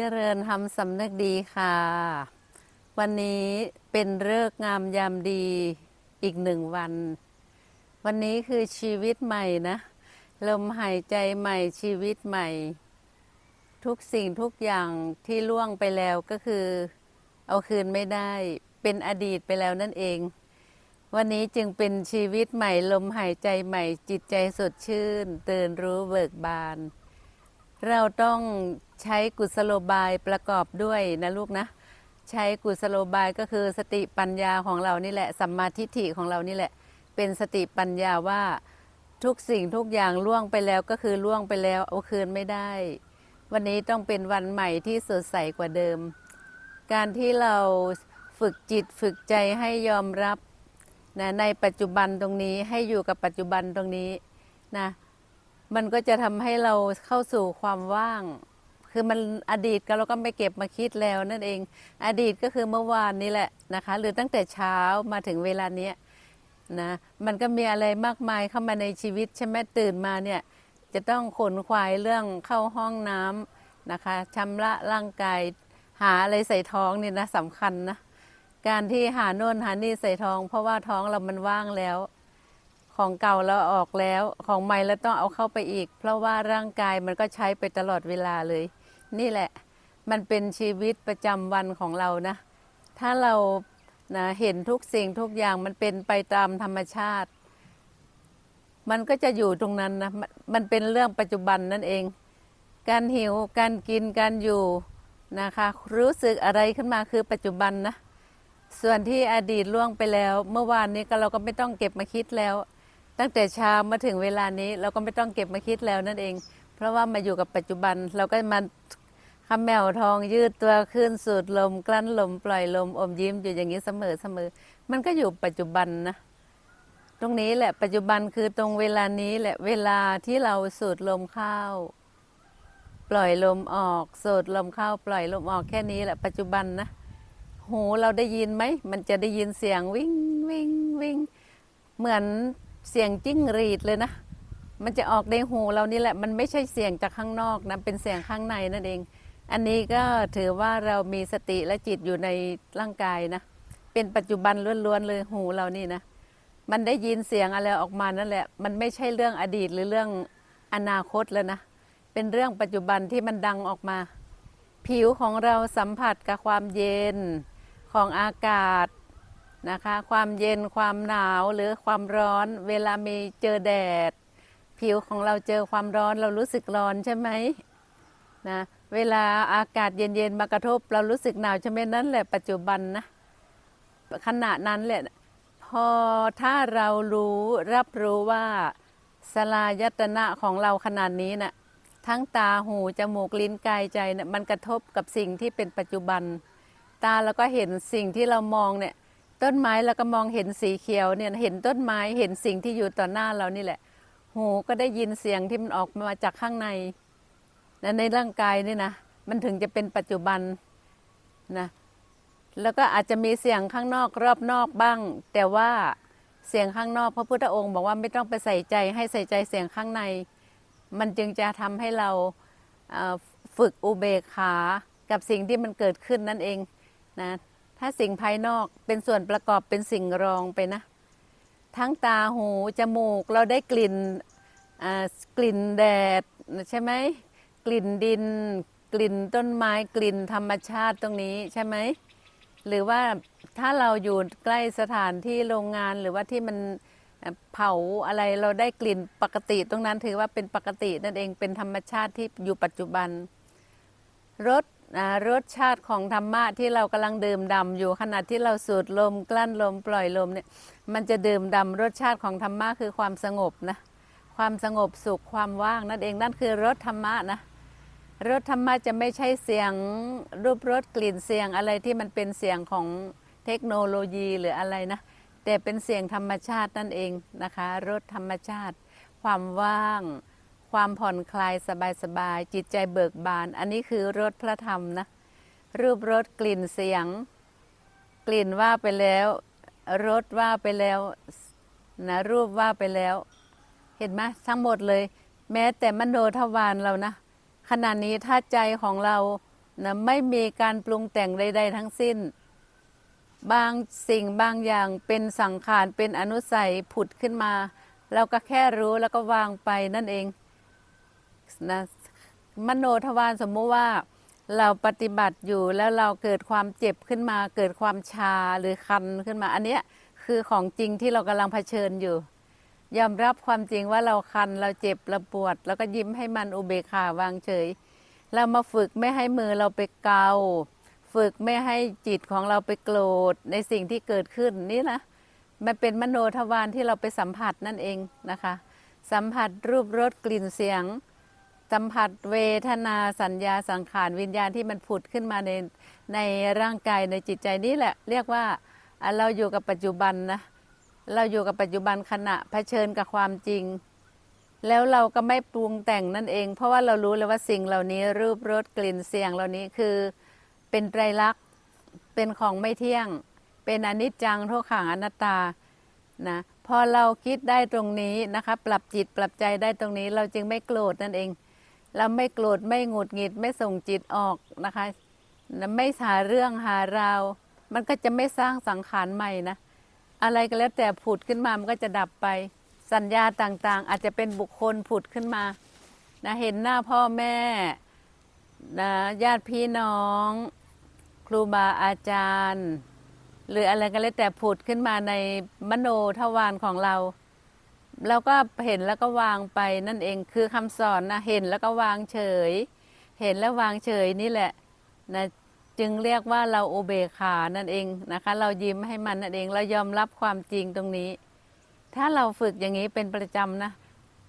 เจริญทำสำนึกดีค่ะ วันนี้เป็นเลิกงามยามดีอีกหนึ่งวัน วันนี้คือชีวิตใหม่นะลมหายใจใหม่ชีวิตใหม่ ทุกสิ่งทุกอย่างที่ล่วงไปแล้วก็คือ เอาคืนไม่ได้เป็นอดีตไปแล้วนั่นเอง วันนี้จึงเป็นชีวิตใหม่ ลมหายใจใหม่จิตใจสดชื่น ตื่นรู้เบิกบาน เราต้องใช้กุศโลบายประกอบด้วยนะลูกนะ ใช้กุศโลบายก็คือสติปัญญาของเรานี่แหละสัมมาทิฏฐิของเรานี่แหละ เป็นสติปัญญาว่าทุกสิ่งทุกอย่างล่วงไปแล้วก็คือล่วงไปแล้วเอาคืนไม่ได้ วันนี้ต้องเป็นวันใหม่ที่สดใสกว่าเดิม การที่เราฝึกจิตฝึกใจให้ยอมรับนะในปัจจุบันตรงนี้ให้อยู่กับปัจจุบันตรงนี้นะ มันก็จะทำให้เราเข้าสู่ความว่าง คือมันอดีตก็เราก็ไม่เก็บมาคิดแล้วนั่นเอง อดีตก็คือเมื่อวานนี้แหละนะคะ หรือตั้งแต่เช้ามาถึงเวลาเนี้ยนะมันก็มีอะไรมากมายเข้ามาในชีวิตใช่ไหมตื่นมาเนี่ยจะต้องขนควายเรื่องเข้าห้องน้ำนะคะชำระร่างกายหาอะไรใส่ท้องนี่นะสำคัญนะการที่หาโน่นหานี่ใส่ท้อง เพราะว่าท้องเรามันว่างแล้ว ของเก่าเราออกแล้ว ของใหม่เราต้องเอาเข้าไปอีก เพราะว่าร่างกายมันก็ใช้ไปตลอดเวลาเลย นี่แหละ มันเป็นชีวิตประจำวันของเรานะ ถ้าเรานะเห็นทุกสิ่งทุกอย่างมันเป็นไปตามธรรมชาติ มันก็จะอยู่ตรงนั้นนะมันมันเป็นเรื่องปัจจุบันนั่นเอง การหิวการกินการอยู่นะคะ รู้สึกอะไรขึ้นมาคือปัจจุบันนะส่วนที่อดีตล่วงไปแล้ว เมื่อวานนี้ก็เราก็ไม่ต้องเก็บมาคิดแล้ว ตั้งแต่เช้ามาถึงเวลานี้เราก็ไม่ต้องเก็บมาคิดแล้วนั่นเอง เพราะว่ามาอยู่กับปัจจุบันเราก็มาคำแมวทองยืดตัวขึ้นสูดลม กลั้นลม ปล่อยลมอมยิ้มอยู่อย่างนี้เสมอเสมอ มันก็อยู่ปัจจุบันนะ ตรงนี้แหละปัจจุบันคือตรงเวลานี้แหละเวลาที่เราสูดลมเข้า ปล่อยลมออกสูดลมเข้า ปล่อยลมออกแค่นี้แหละปัจจุบันนะหูเราได้ยินไหมมันจะได้ยินเสียงวิ่งวิ่งวิ่งเหมือน เสียงจิ้งหรีดเลยนะ มันจะออกในหูเรานี่แหละ มันไม่ใช่เสียงจากข้างนอกนะ เป็นเสียงข้างในนั่นเอง อันนี้ก็ถือว่าเรามีสติและจิตอยู่ในร่างกายนะ เป็นปัจจุบันล้วนๆเลยหูเรานี่นะ มันได้ยินเสียงอะไรออกมานั่นแหละ มันไม่ใช่เรื่องอดีตหรือเรื่องอนาคตแล้วนะ เป็นเรื่องปัจจุบันที่มันดังออกมา ผิวของเราสัมผัสกับความเย็นของอากาศ นะคะ ความเย็นความหนาวหรือความร้อนเวลามีเจอแดด ผิวของเราเจอความร้อนเรารู้สึกร้อนใช่ไหมนะเวลาอากาศเย็นๆมากระทบ เรารู้สึกหนาวใช่ไหมนั่นแหละปัจจุบันนะขณะนั้นแหละพอถ้าเรารู้รับรู้ว่าสลายตนะของเราขนาดนี้นะ่ะทั้งตาหูจมูกลิ้นกายใจเนะี่ยมันกระทบกับสิ่งที่เป็นปัจจุบัน ตาเราก็เห็นสิ่งที่เรามองเนี่ย ต้นไม้เราก็มองเห็นสีเขียวเนี่ยเห็นต้นไม้เห็นสิ่งที่อยู่ต่อหน้าเรานี่แหละ หูก็ได้ยินเสียงที่มันออกมาจากข้างในนะในร่างกายนี่นะมันถึงจะเป็นปัจจุบันนะแล้วก็อาจจะมีเสียงข้างนอกรอบนอกบ้าง แต่ว่าเสียงข้างนอก พระพุทธองค์บอกว่าไม่ต้องไปใส่ใจให้ใส่ใจเสียงข้างใน มันจึงจะทำให้เราฝึกอุเบกขากับสิ่งที่มันเกิดขึ้นนั่นเองนะ ถ้าสิ่งภายนอกเป็นส่วนประกอบเป็นสิ่งรองไปนะ ทั้งตาหู จมูกเราได้กลิ่นกลิ่นแดดใช่ไหมกลิ่นดิน กลิ่นต้นไม้กลิ่นธรรมชาติตรงนี้ใช่ไหมหรือว่าถ้าเราอยู่ใกล้สถานที่โรงงานหรือว่าที่มันเผาอะไรเราได้กลิ่นปกติตรงนั้นถือว่าเป็นปกตินั่นเองเป็นธรรมชาติที่อยู่ปัจจุบันรส รสชาติของธรรมะที่เรากำลังดื่มด่ำอยู่ขณะที่เราสูดลมกลั้นลมปล่อยลมเนี่ยมันจะดื่มด่ำรสชาติของธรรมะคือความสงบนะความสงบสุขความว่างนั่นเองนั่นคือรสธรรมะนะรสธรรมะจะไม่ใช่เสียงรูปรสกลิ่นเสียงอะไรที่มันเป็นเสียงของเทคโนโลยีหรืออะไรนะแต่เป็นเสียงธรรมชาตินั่นเองนะคะรสธรรมชาติ ความว่าง ความผ่อนคลายสบายๆจิตใจเบิกบาน อันนี้คือรสพระธรรมนะ รูปรสกลิ่นเสียง กลิ่นว่าไปแล้วรสว่าไปแล้วนะรูปว่าไปแล้ว เห็นไหมทั้งหมดเลย แม้แต่มโนทวารเรานะขณะนี้ถ้าใจของเรานะไม่มีการปรุงแต่งใด ๆ ทั้งสิ้น บางสิ่งบางอย่างเป็นสังขารเป็นอนุสัยผุดขึ้นมา เราก็แค่รู้แล้วก็วางไปนั่นเอง นะมโนทวารสมมุติว่าเราปฏิบัติอยู่แล้วเราเกิดความเจ็บขึ้นมา เกิดความชาหรือคันขึ้นมา อันเนี้ยคือของจริงที่เรากำลังเผชิญอยู่ ยอมรับความจริงว่าเราคันเราเจ็บเราปวด แล้วก็ยิ้มให้มันอุเบกขาวางเฉย เรามาฝึกไม่ให้มือเราไปเกา ฝึกไม่ให้จิตของเราไปโกรธในสิ่งที่เกิดขึ้นนี่นะมันเป็นมโนทวารที่เราไปสัมผัสนั่นเองนะคะ สัมผัสรูปรสกลิ่นเสียง สัมผัสเวทนาสัญญาสังขารวิญญาณที่มันผุดขึ้นมาในในร่างกายในจิตใจนี่แหละ เรียกว่าเราอยู่กับปัจจุบันนะเราอยู่กับปัจจุบันขณะเผชิญกับความจริง แล้วเราก็ไม่ปรุงแต่งนั่นเอง เพราะว่าเรารู้เลยว่าสิ่งเหล่านี้รูปรสกลิ่นเสียงเหล่านี้คือเป็นไตรลักษณ์เป็นของไม่เที่ยง เป็นอนิจจังทุกขังอนัตตานะพอเราคิดได้ตรงนี้นะคะ ปรับจิตปรับใจได้ตรงนี้ เราจึงไม่โกรธนั่นเอง เราไม่โกรธไม่หงุดหงิดไม่ส่งจิตออกนะคะ ไม่หาเรื่องหาราว มันก็จะไม่สร้างสังขารใหม่นะ อะไรก็แล้วแต่ผุดขึ้นมามันก็จะดับไป สัญญาต่างๆ อาจจะเป็นบุคคลผุดขึ้นมานะเห็นหน้าพ่อแม่นะญาติพี่น้อง ครูบาอาจารย์ หรืออะไรก็แล้วแต่ผุดขึ้นมาในมโนทวารของเรา เราก็เห็นแล้วก็วางไปนั่นเองคือคำสอนนะเห็นแล้วก็วางเฉย เห็นแล้ววางเฉยนี่แหละนะจึงเรียกว่าเราโอเบคานั่นเองนะคะ เรายิ้มให้มันนั่นเองเรายอมรับความจริงตรงนี้ ถ้าเราฝึกอย่างนี้เป็นประจำนะ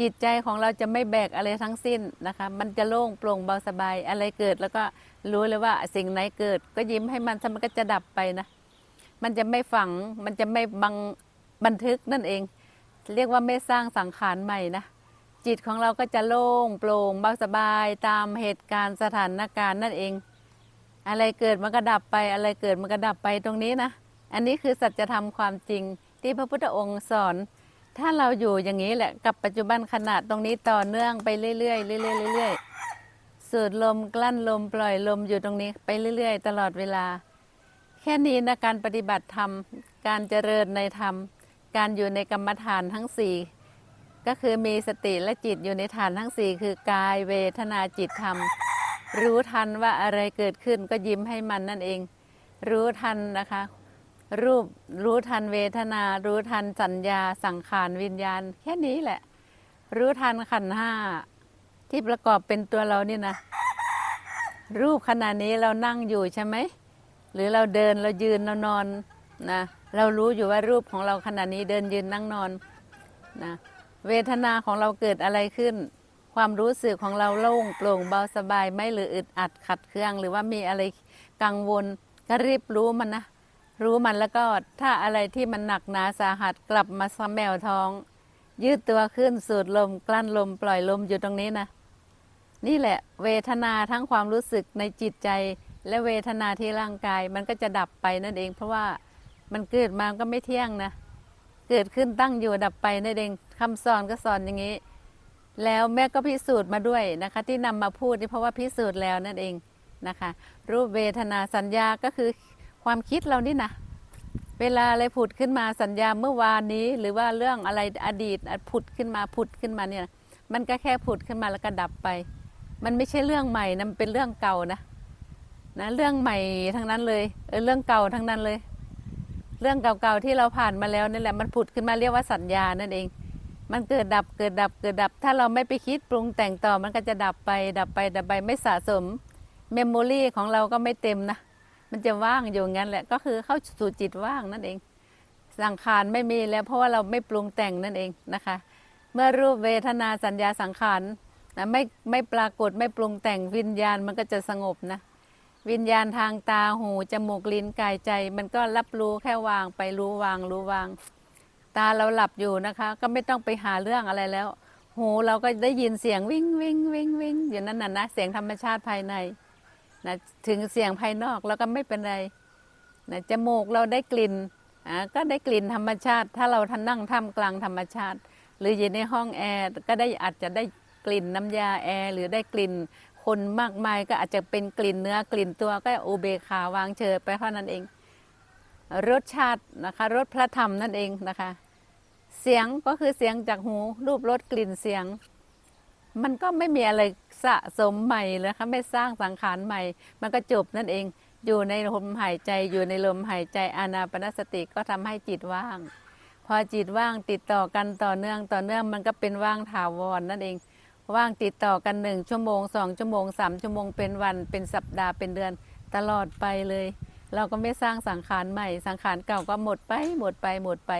จิตใจของเราจะไม่แบกอะไรทั้งสิ้นนะคะ มันจะโล่งโปร่งเบาสบายอะไรเกิด แล้วก็รู้เลยว่าสิ่งไหนเกิด ก็ยิ้มให้มันถ้ามันก็จะดับไปนะ มันจะไม่ฝังมันจะไม่บังบันทึกนั่นเอง เรียกว่าไม่สร้างสังขารใหม่นะจิตของเราก็จะโล่งโปร่งเบาสบายตามเหตุการณ์สถานการณ์นั่นเอง อะไรเกิดมันก็ดับไป อะไรเกิดมันก็ดับไปตรงนี้นะ อันนี้คือสัจธรรมความจริงที่พระพุทธองค์สอน ถ้าเราอยู่อย่างนี้แหละกับปัจจุบันขณะตรงนี้ต่อเนื่องไปเรื่อยๆเรื่อยๆเรื่อยๆสูดลมกลั้นลมปล่อยลมอยู่ตรงนี้ไปเรื่อย ๆ ตลอดเวลา แค่นี้นะการปฏิบัติธรรมการเจริญในธรรม การอยู่ในกรรมฐานทั้งสี่ก็คือมีสติและจิตอยู่ในฐานทั้งสี่คือกายเวทนาจิตธรรม รู้ทันว่าอะไรเกิดขึ้นก็ยิ้มให้มันนั่นเอง รู้ทันนะคะ รูปรู้ทันเวทนา รู้ทันสัญญาสังขารวิญญาณ แค่นี้แหละ รู้ทันขันห้าที่ประกอบเป็นตัวเรานี่นะรูปขณะนี้เรานั่งอยู่ใช่ไหมหรือเราเดินเรายืนเรานอนนะ เรารู้อยู่ว่ารูปของเราขณะนี้เดินยืนนั่งนอนนะเวทนาของเราเกิดอะไรขึ้น ความรู้สึกของเราโล่งโปร่งเบาสบายไม่หรืออึดอัดขัดเคือง หรือว่ามีอะไรกังวลก็รีบรู้มันนะรู้มันแล้วก็ถ้าอะไรที่มันหนักหนาสาหัสกลับมาสแมวท้อง ยืดตัวขึ้นสูดลม กลั้นลม ปล่อยลมอยู่ตรงนี้นะ นี่แหละ เวทนาทั้งความรู้สึกในจิตใจ และเวทนาที่ร่างกายมันก็จะดับไปนั่นเอง เพราะว่า มันเกิดมาก็ไม่เที่ยงนะ เกิดขึ้นตั้งอยู่ดับไปนั่นเองคำสอนก็สอนอย่างนี้ แล้วแม่ก็พิสูจน์มาด้วยนะคะ ที่นำมาพูดนี่เพราะว่าพิสูจน์แล้วนั่นเองนะคะ รูปเวทนาสัญญาก็คือความคิดเรานี่นะเวลาอะไรผุดขึ้นมาสัญญาเมื่อวานนี้ หรือว่าเรื่องอะไรอดีตผุดขึ้นมาผุดขึ้นมาเนี่ยมันก็แค่ผุดขึ้นมาแล้วก็ดับไป มันไม่ใช่เรื่องใหม่นะมันเป็นเรื่องเก่านะนะเรื่องใหม่ทั้งนั้นเลยเออเรื่องเก่าทั้งนั้นเลย เรื่องเก่าๆที่เราผ่านมาแล้วนี่แหละมันผุดขึ้นมาเรียกว่าสัญญานั่นเอง มันเกิดดับเกิดดับเกิดดับ ถ้าเราไม่ไปคิดปรุงแต่งต่อมันก็จะดับไป ดับไปดับไปไม่สะสมเมมโมรีของเราก็ไม่เต็มนะ มันจะว่างอยู่งั้นแหละก็คือเข้าสู่จิตว่างนั่นเอง สังขารไม่มีแล้วเพราะว่าเราไม่ปรุงแต่งนั่นเองนะคะ เมื่อรูปเวทนาสัญญาสังขารนะไม่ไม่ปรากฏไม่ปรุงแต่งวิญญาณมันก็จะสงบนะ วิญญาณทางตาหู จมูกลิ้นกายใจ มันก็รับรู้แค่วางไปรู้วางรู้วาง ตาเราหลับอยู่นะคะ ก็ไม่ต้องไปหาเรื่องอะไรแล้ว หูเราก็ได้ยินเสียงวิ่งวิ่งวิ่งวิ่งอยู่นั่นน่ะนะเสียงธรรมชาติภายในนะถึงเสียงภายนอกเราก็ไม่เป็นไรนะจมูกเราได้กลิ่นอ่าก็ได้กลิ่นธรรมชาติ ถ้าเราท่านนั่งท่ามกลางธรรมชาติ หรืออยู่ในห้องแอร์ก็ได้อาจจะได้กลิ่นน้ำยาแอร์หรือได้กลิ่น คนมากมายก็อาจจะเป็นกลิ่นเนื้อกลิ่นตัวก็อุเบกขาวางเฉยไปเท่านั้นเอง รสชาตินะคะรสพระธรรมนั่นเองนะคะ เสียงก็คือเสียงจากหูรูปรสกลิ่นเสียง มันก็ไม่มีอะไรสะสมใหม่เลยค่ะไม่สร้างสังขารใหม่ มันก็จบนั่นเอง อยู่ในลมหายใจอยู่ในลมหายใจอานาปนสติก็ทำให้จิตว่าง พอจิตว่างติดต่อกันต่อเนื่องต่อเนื่องมันก็เป็นว่างถาวรนั่นเอง ว่างติดต่อกันหนึ่งชั่วโมงสองชั่วโมงสามชั่วโมงเป็นวันเป็นสัปดาห์เป็นเดือนตลอดไปเลย เราก็ไม่สร้างสังขารใหม่ สังขารเก่าก็หมดไป หมดไปหมดไป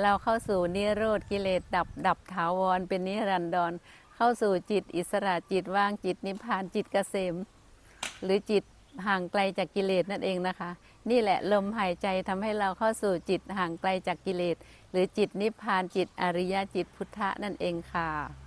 เราเข้าสู่นิโรธกิเลสดับดับถาวรเป็นนิรันดร เข้าสู่จิตอิสระจิตว่างจิตนิพพานจิตเกษม หรือจิตห่างไกลจากกิเลสนั่นเองนะคะ นี่แหละลมหายใจทำให้เราเข้าสู่จิตห่างไกลจากกิเลส หรือจิตนิพพานจิตอริยจิตพุทธะนั่นเองค่ะ